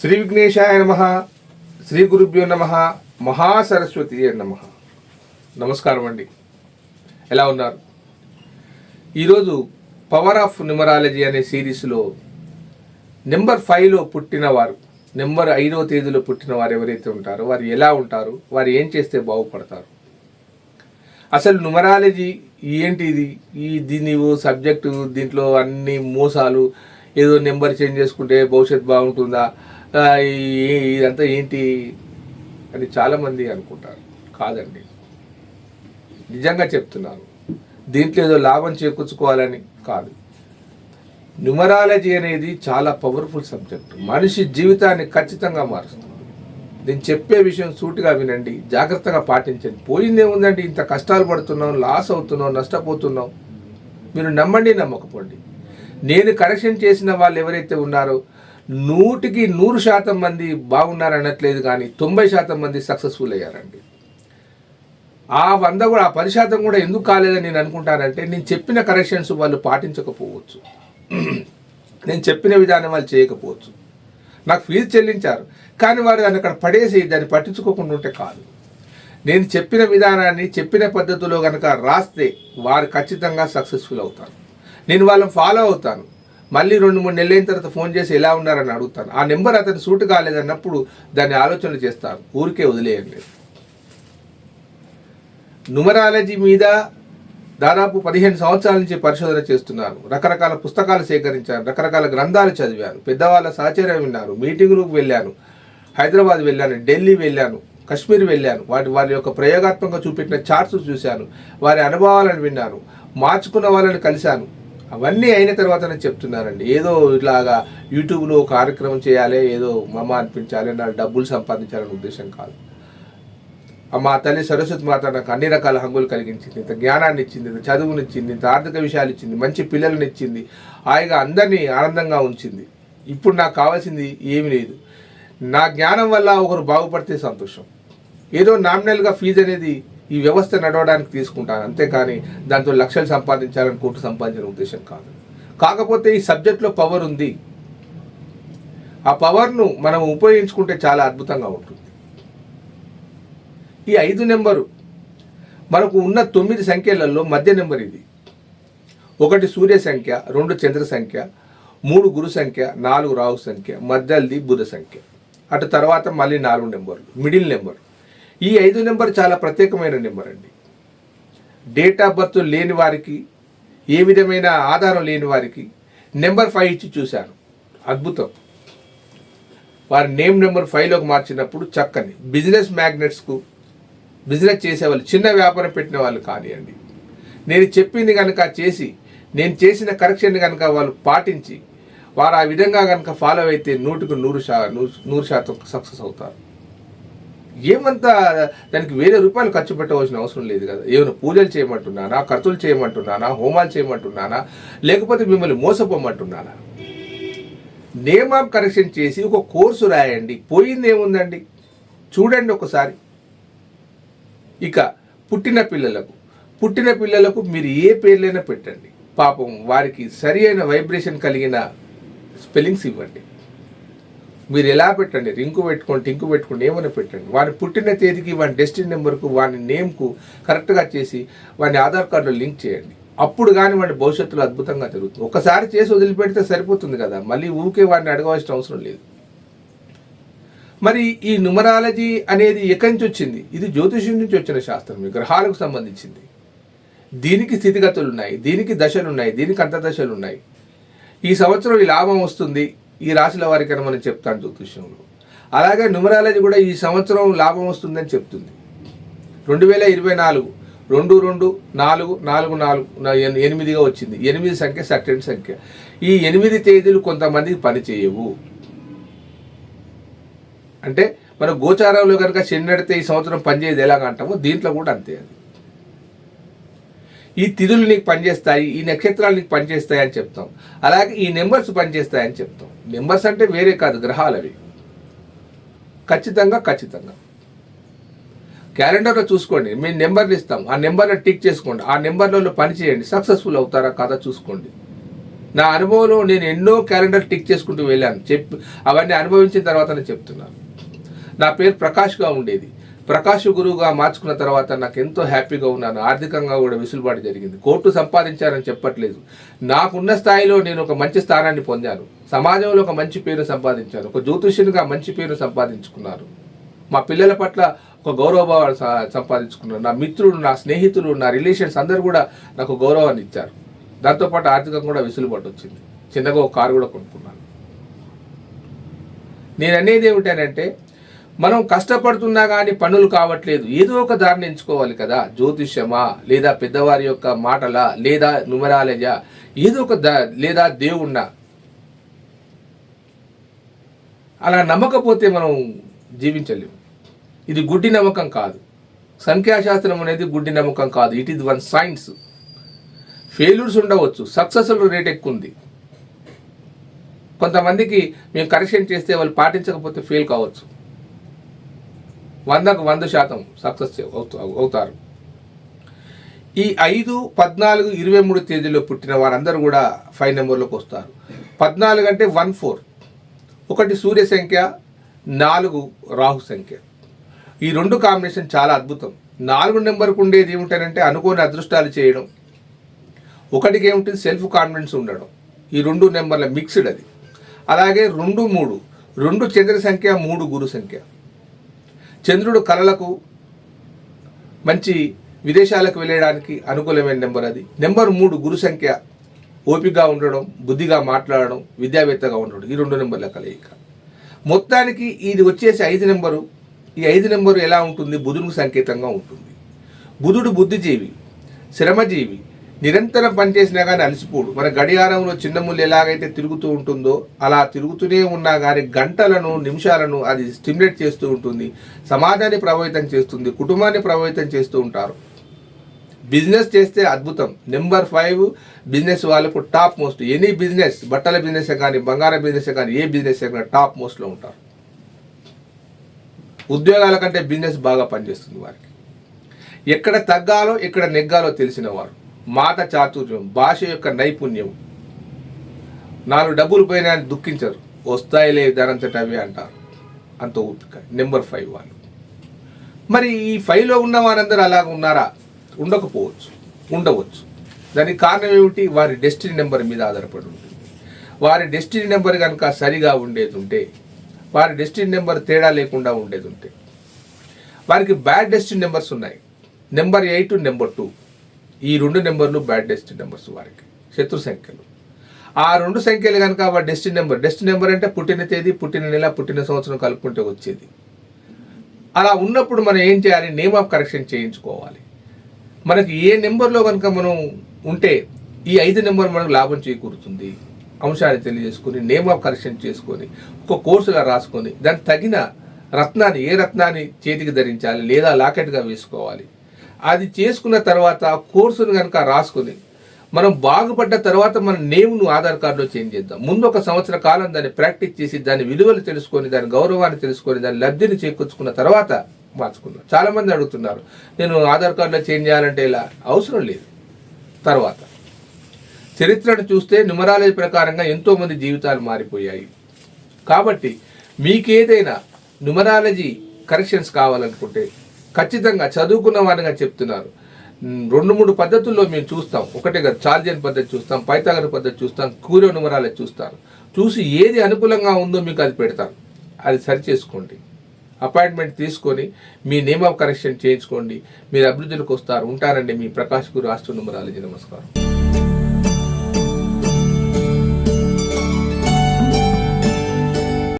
శ్రీ విఘ్నేశాయ నమ శ్రీ గురుభ్యో నమ మహాసరస్వతి నమ. నమస్కారం అండి. ఎలా ఉన్నారు? ఈరోజు పవర్ ఆఫ్ న్యూమరాలజీ అనే సిరీస్లో నెంబర్ ఫైవ్లో పుట్టిన వారు నెంబర్ ఐదవ తేదీలో పుట్టిన వారు ఎవరైతే ఉంటారో వారు ఎలా ఉంటారు వారు ఏం చేస్తే బాగుపడతారు? అసలు న్యూమరాలజీ ఏంటి ఇది ఈ దీని సబ్జెక్టు దీంట్లో అన్ని మోసాలు ఏదో నెంబర్ చేంజ్ చేసుకుంటే భవిష్యత్ బాగుంటుందా? ఈ- ఇదంతా ఏంటి? అని చాలామంది అనుకుంటారు. కాదండి. నిజంగా చెప్తున్నాను. దీంట్లో ఏదో లాభం చేకూర్చుకోవాలని కాదు. న్యూమరాలజీ అనేది చాలా పవర్ఫుల్ సబ్జెక్ట్. మనిషి జీవితాన్ని ఖచ్చితంగా మారుస్తుంది. నేను చెప్పే విషయం సూటిగా వినండి జాగ్రత్తగా పాటించండి. పోయిందేముందండి ఇంత కష్టాలు పడుతున్నాం లాస్ అవుతున్నాం నష్టపోతున్నాం. మీరు నమ్మండి నమ్మకపోండి. నేను కరెక్షన్ చేసిన వాళ్ళు ఎవరైతే ఉన్నారో నూటికి నూరు శాతం మంది బాగున్నారు అనట్లేదు కానీ తొంభై శాతం మంది సక్సెస్ఫుల్ అయ్యారండి. ఆ వంద కూడా ఆ పది శాతం కూడా ఎందుకు కాలేదని నేను అనుకుంటానంటే నేను చెప్పిన కరెక్షన్స్ వాళ్ళు పాటించకపోవచ్చు. నేను చెప్పిన విధానం వాళ్ళు చేయకపోవచ్చు. నాకు ఫీజు చెల్లించారు కానీ వారు దాన్ని అక్కడ పడేసి దాన్ని పట్టించుకోకుండా ఉంటే కాదు. నేను చెప్పిన విధానాన్ని చెప్పిన పద్ధతిలో కనుక రాస్తే వారు ఖచ్చితంగా సక్సెస్ఫుల్ అవుతారు. నేను వాళ్ళని ఫాలో అవుతాను. మళ్ళీ రెండు మూడు నెలలైన తర్వాత ఫోన్ చేసి ఎలా ఉన్నారని అడుగుతాను. ఆ నెంబర్ అతను సూట్ కాలేదన్నప్పుడు దాన్ని ఆలోచన చేస్తాను. ఊరికే వదిలేయండి. న్యూమరాలజీ మీద దాదాపు పదిహేను సంవత్సరాల నుంచి పరిశోధన చేస్తున్నాను. రకరకాల పుస్తకాలు సేకరించాను. రకరకాల గ్రంథాలు చదివాను. పెద్దవాళ్ళ సహచర్యం విన్నాను. మీటింగులకు వెళ్ళాను. హైదరాబాద్ వెళ్ళాను. ఢిల్లీ వెళ్ళాను. కశ్మీర్ వెళ్ళాను. వాటి వారి యొక్క ప్రయోగాత్మకంగా చూపెట్టిన చార్ట్స్ చూశాను. వారి అనుభవాలను విన్నాను. మార్చుకున్న వాళ్ళని కలిశాను. అవన్నీ అయిన తర్వాత నేను ఏదో ఇలాగా యూట్యూబ్లో కార్యక్రమం చేయాలి ఏదో మమ అనిపించాలి నా డబ్బులు సంపాదించాలనే ఉద్దేశం కాదు. మా తల్లి సరస్వతి మాత నాకు అన్ని రకాల హంగులు కలిగించింది. ఇంత జ్ఞానాన్ని ఇచ్చింది ఇంత చదువునిచ్చింది ఇంత ఆర్థిక విషయాలు ఇచ్చింది మంచి పిల్లల్ని ఇచ్చింది హాయిగా అందరినీ ఆనందంగా ఉంచింది. ఇప్పుడు నాకు కావాల్సింది ఏమీ లేదు. నా జ్ఞానం వల్ల ఒకరు బాగుపడితే సంతోషం. ఏదో నామినల్గా ఫీజు అనేది ఈ వ్యవస్థ నడవడానికి తీసుకుంటాను. అంతేకాని దాంతో లక్షలు సంపాదించాలని కోట్లు సంపాదించిన ఉద్దేశం కాదు. కాకపోతే ఈ సబ్జెక్ట్లో పవర్ ఉంది. ఆ పవర్ను మనం ఉపయోగించుకుంటే చాలా అద్భుతంగా ఉంటుంది. ఈ ఐదు నెంబరు మనకు ఉన్న తొమ్మిది సంఖ్యలలో మధ్య నెంబర్ ఇది. ఒకటి సూర్య సంఖ్య రెండు చంద్ర సంఖ్య మూడు గురు సంఖ్య నాలుగు రాహు సంఖ్య మధ్యది బుధ సంఖ్య. అటు తర్వాత మళ్ళీ నాలుగు నెంబర్లు మిడిల్ నెంబర్. ఈ ఐదు నెంబర్ చాలా ప్రత్యేకమైన నెంబర్ అండి. డేట్ ఆఫ్ బర్త్ లేని వారికి ఏ విధమైన ఆధారం లేని వారికి నెంబర్ ఫైవ్ ఇచ్చి చూశాను అద్భుతం. వారి నేమ్ నెంబర్ ఫైవ్లోకి మార్చినప్పుడు చక్కని బిజినెస్ మ్యాగ్నెట్స్కు బిజినెస్ చేసేవాళ్ళు చిన్న వ్యాపారం పెట్టిన వాళ్ళు కానివ్వండి. నేను చెప్పింది కనుక చేసి నేను చేసిన కరెక్షన్ కనుక వాళ్ళు పాటించి వారు ఆ విధంగా కనుక ఫాలో అయితే నూటికి నూరు శా నూరు శాతం సక్సెస్ అవుతారు. ఏమంతా దానికి వేరే రూపాయలు ఖర్చు పెట్టవలసిన అవసరం లేదు కదా. ఏమైనా పూజలు చేయమంటున్నానా ఖర్చులు చేయమంటున్నానా హోమాలు చేయమంటున్నానా లేకపోతే మిమ్మల్ని మోసపోమంటున్నానా? నేమ్ ఆఫ్ కరెక్షన్ చేసి ఒక కోర్సు రాయండి. పోయింది ఏముందండి? చూడండి ఒకసారి. ఇక పుట్టిన పిల్లలకు పుట్టిన పిల్లలకు మీరు ఏ పేర్లైనా పెట్టండి. పాపం వారికి సరి అయిన వైబ్రేషన్ కలిగిన స్పెల్లింగ్స్ ఇవ్వండి. మీరు ఎలా పెట్టండి? రింకు పెట్టుకోండి టింకు పెట్టుకోండి ఏమైనా పెట్టండి. వారి పుట్టిన తేదీకి వాని డెస్టినీ నెంబర్కు వాని నేమ్కు కరెక్ట్గా చేసి వాని ఆధార్ కార్డులో లింక్ చేయండి. అప్పుడు కానీ వాడి భవిష్యత్తులో అద్భుతంగా జరుగుతుంది. ఒకసారి చేసి వదిలిపెడితే సరిపోతుంది కదా? మళ్ళీ ఊరికే వాడిని అడగవలసిన అవసరం లేదు. మరి ఈ న్యూమరాలజీ అనేది ఎక్కడి నుంచి వచ్చింది? ఇది జ్యోతిష్యం నుంచి వచ్చిన శాస్త్రం గ్రహాలకు సంబంధించింది. దీనికి స్థితిగతులు ఉన్నాయి దీనికి దశలు ఉన్నాయి దీనికి అంతర్దశలు ఉన్నాయి ఈ సంవత్సరం ఈ లాభం వస్తుంది ఈ రాశుల వారికైనా మనం చెప్తాను జ్యోతిష్యంలో. అలాగే న్యూమరాలజీ కూడా ఈ సంవత్సరం లాభం వస్తుందని చెప్తుంది. రెండు వేల ఇరవై నాలుగు రెండు రెండు నాలుగు నాలుగు నాలుగు ఎనిమిదిగా వచ్చింది. ఎనిమిది సంఖ్య సర్టెన్ సంఖ్య. ఈ ఎనిమిది తేదీలు కొంతమందికి పనిచేయవు. అంటే మన గోచారంలో కనుక చెన్నడితే ఈ సంవత్సరం పనిచేయదు ఎలాగ అంటామో దీంట్లో కూడా అంతే అది. ఈ తిథులు నీకు పనిచేస్తాయి ఈ నక్షత్రాలు నీకు పనిచేస్తాయి అని చెప్తాం. అలాగే ఈ నెంబర్స్ పనిచేస్తాయని చెప్తాం. నెంబర్స్ అంటే వేరే కాదు గ్రహాలు అవి. ఖచ్చితంగా ఖచ్చితంగా. క్యాలెండర్లో చూసుకోండి మేము నెంబర్లు ఇస్తాం. ఆ నెంబర్లో టిక్ చేసుకోండి. ఆ నెంబర్లలో పని చేయండి. సక్సెస్ఫుల్ అవుతారా కాదా చూసుకోండి. నా అనుభవంలో నేను ఎన్నో క్యాలెండర్ టిక్ చేసుకుంటూ వెళ్ళాను. చెప్పి అవన్నీ అనుభవించిన తర్వాత నేను చెప్తున్నాను. నా పేరు ప్రకాష్గా ఉండేది. ప్రకాష్ గురువుగా మార్చుకున్న తర్వాత నాకు ఎంతో హ్యాపీగా ఉన్నాను. ఆర్థికంగా కూడా విసులుబాటు జరిగింది. కోర్టు సంపాదించానని చెప్పట్లేదు. నాకున్న స్థాయిలో నేను ఒక మంచి స్థానాన్ని పొందాను. సమాజంలో ఒక మంచి పేరు సంపాదించాను. ఒక జ్యోతిష్యునిగా మంచి పేరు సంపాదించుకున్నాను. మా పిల్లల పట్ల ఒక గౌరవభావాలు స- సంపాదించుకున్నాను. నా మిత్రులు నా స్నేహితులు నా రిలేషన్స్ అందరూ కూడా నాకు గౌరవాన్ని ఇచ్చారు. దాంతోపాటు ఆర్థికంగా కూడా విసులుబాటు వచ్చింది. చిన్నగా ఒక కారు కూడా కొనుక్కున్నాను. నేను అనేది ఏమిటనంటే మనం కష్టపడుతున్నా కానీ పనులు కావట్లేదు. ఏదో ఒక దారిని ఎంచుకోవాలి కదా. జ్యోతిష్యమా లేదా పెద్దవారి యొక్క మాటలా లేదా నుమరాలజా ఏదో ఒక దా లేదా దేవుణ్ణా. అలా నమ్మకపోతే మనం జీవించలేము. ఇది గుడ్డి నమ్మకం కాదు. సంఖ్యాశాస్త్రం అనేది గుడ్డి నమ్మకం కాదు. It is one science failures ఉండవచ్చు. సక్సెస్ రేట్ ఎక్కువ ఉంది. కొంతమందికి మేము కరెక్షన్ చేస్తే వాళ్ళు పాటించకపోతే ఫెయిల్ కావచ్చు. వందకు వంద శాతం సక్సెస్ అవుతారు. ఈ ఐదు పద్నాలుగు ఇరవై మూడు తేదీలో పుట్టిన వారందరూ కూడా ఫైవ్ నెంబర్లోకి వస్తారు. పద్నాలుగు అంటే వన్ ఫోర్. ఒకటి సూర్య సంఖ్య నాలుగు రాహు సంఖ్య. ఈ రెండు కాంబినేషన్ చాలా అద్భుతం. నాలుగు నెంబర్కు ఉండేది ఏమిటంటే అనుకోని అదృష్టాలు చేయడం. ఒకటికి ఏమిటి సెల్ఫ్ కాన్ఫిడెన్స్ ఉండడం. ఈ రెండు నెంబర్ల మిక్స్డ్ అది. అలాగే రెండు మూడు. రెండు చంద్ర సంఖ్య మూడు గురు సంఖ్య. చంద్రుడు కళలకు మంచి విదేశాలకు వెళ్ళడానికి అనుకూలమైన నెంబర్ అది. నెంబర్ మూడు గురు సంఖ్య ఓపికగా ఉండడం బుద్ధిగా మాట్లాడడం విద్యావేత్తగా ఉండడం ఈ రెండు నెంబర్ల కలయిక. మొత్తానికి ఇది వచ్చేసి ఐదు నెంబరు. ఈ ఐదు నెంబరు ఎలా ఉంటుంది? బుధునికి సంకేతంగా ఉంటుంది. బుధుడు బుద్ధిజీవి శ్రమజీవి నిరంతరం పనిచేసినా కానీ అలసిపోడు. మన గడియారంలో చిన్న ముళ్ళు ఎలాగైతే తిరుగుతూ ఉంటుందో అలా తిరుగుతూనే ఉన్నా కానీ గంటలను నిమిషాలను అది స్టిమ్యులేట్ చేస్తూ ఉంటుంది. సమాజాన్ని ప్రభావితం చేస్తుంది. కుటుంబాన్ని ప్రభావితం చేస్తూ ఉంటారు. బిజినెస్ చేస్తే అద్భుతం. నెంబర్ ఫైవ్ బిజినెస్ వాళ్ళకు టాప్ మోస్ట్. ఎనీ బిజినెస్ బట్టల బిజినెస్ కానీ బంగారం బిజినెస్ కానీ ఏ బిజినెస్ కానీ టాప్ మోస్ట్లో ఉంటారు. ఉద్యోగాల కంటే బిజినెస్ బాగా పనిచేస్తుంది వారికి. ఎక్కడ తగ్గాలో ఎక్కడ నెగ్గాలో తెలిసిన వారు. మాట చాతుర్యం భాష యొక్క నైపుణ్యం. నాలుగు డబ్బులు పోయినా అని దుఃఖించరు. వస్తాయిలే దానంతట అవి అంటారు. అంత ఓపిక నెంబర్ ఫైవ్ వాళ్ళు. మరి ఈ ఫైవ్లో ఉన్న వారందరూ అలాగ ఉన్నారా? ఉండకపోవచ్చు. ఉండవచ్చు. దానికి కారణం ఏమిటి? వారి డెస్టినీ నెంబర్ మీద ఆధారపడి ఉంటుంది. వారి డెస్టినీ నెంబర్ కనుక సరిగా ఉండేది ఉంటే వారి డెస్టినీ నెంబర్ తేడా లేకుండా ఉండేది ఉంటే వారికి బ్యాడ్ డెస్టినీ నెంబర్స్ ఉన్నాయి. Number eight number two. ఈ రెండు నెంబర్లు బ్యాడ్ డెస్టిన్ నెంబర్స్ వారికి శత్రు సంఖ్యలు. ఆ రెండు సంఖ్యలు కనుక ఆ డెస్టిన్ నెంబర్ డెస్టిన్ నెంబర్ అంటే పుట్టిన తేదీ పుట్టిన నెల పుట్టిన సంవత్సరం కలుపుకుంటే వచ్చేది. అలా ఉన్నప్పుడు మనం ఏం చేయాలి? నేమ్ ఆఫ్ కరెక్షన్ చేయించుకోవాలి. మనకి ఏ నెంబర్లో కనుక మనం ఉంటే ఈ ఐదు నెంబర్ మనకు లాభం చేకూరుతుంది. అంశాన్ని తెలియజేసుకొని నేమ్ ఆఫ్ కరెక్షన్ చేసుకొని ఒక కోర్సుగా రాసుకొని దానికి తగిన రత్నాన్ని ఏ రత్నాన్ని చేతికి ధరించాలి లేదా లాకెట్గా వేసుకోవాలి. అది చేసుకున్న తర్వాత కోర్సును కనుక రాసుకుని మనం బాగుపడ్డ తర్వాత మన నేమ్ను ఆధార్ కార్డులో చేంజ్ చేద్దాం. ముందు ఒక సంవత్సర కాలం దాన్ని ప్రాక్టీస్ చేసి దాని విలువలు తెలుసుకొని దాని గౌరవాన్ని తెలుసుకొని దాని లబ్ధిని చేకూర్చుకున్న తర్వాత మార్చుకుందాం. చాలామంది అడుగుతున్నారు నేను ఆధార్ కార్డులో చేంజ్ చేయాలంటే ఇలా అవసరం లేదు. తర్వాత చరిత్రను చూస్తే న్యూమరాలజీ ప్రకారంగా ఎంతోమంది జీవితాలు మారిపోయాయి. కాబట్టి మీకేదైనా న్యూమరాలజీ కరెక్షన్స్ కావాలనుకుంటే ఖచ్చితంగా చదువుకున్న వారిగా చెప్తున్నారు. రెండు మూడు పద్ధతుల్లో మేము చూస్తాం. ఒకటే కదా చార్జియన్ పద్ధతి చూస్తాం పైతాగర పద్ధతి చూస్తాం కూర నుమరాలు చూస్తారు. చూసి ఏది అనుకూలంగా ఉందో మీకు అది పెడతారు. అది సరి చేసుకోండి. అపాయింట్మెంట్ తీసుకొని మీ నేమ్ ఆఫ్ కరెక్షన్ చేయించుకోండి. మీరు అభివృద్ధిలోకి వస్తారు. ఉంటారండి మీ ప్రకాష్ గురు రాష్ట్ర నుమరాలజీ నమస్కారం.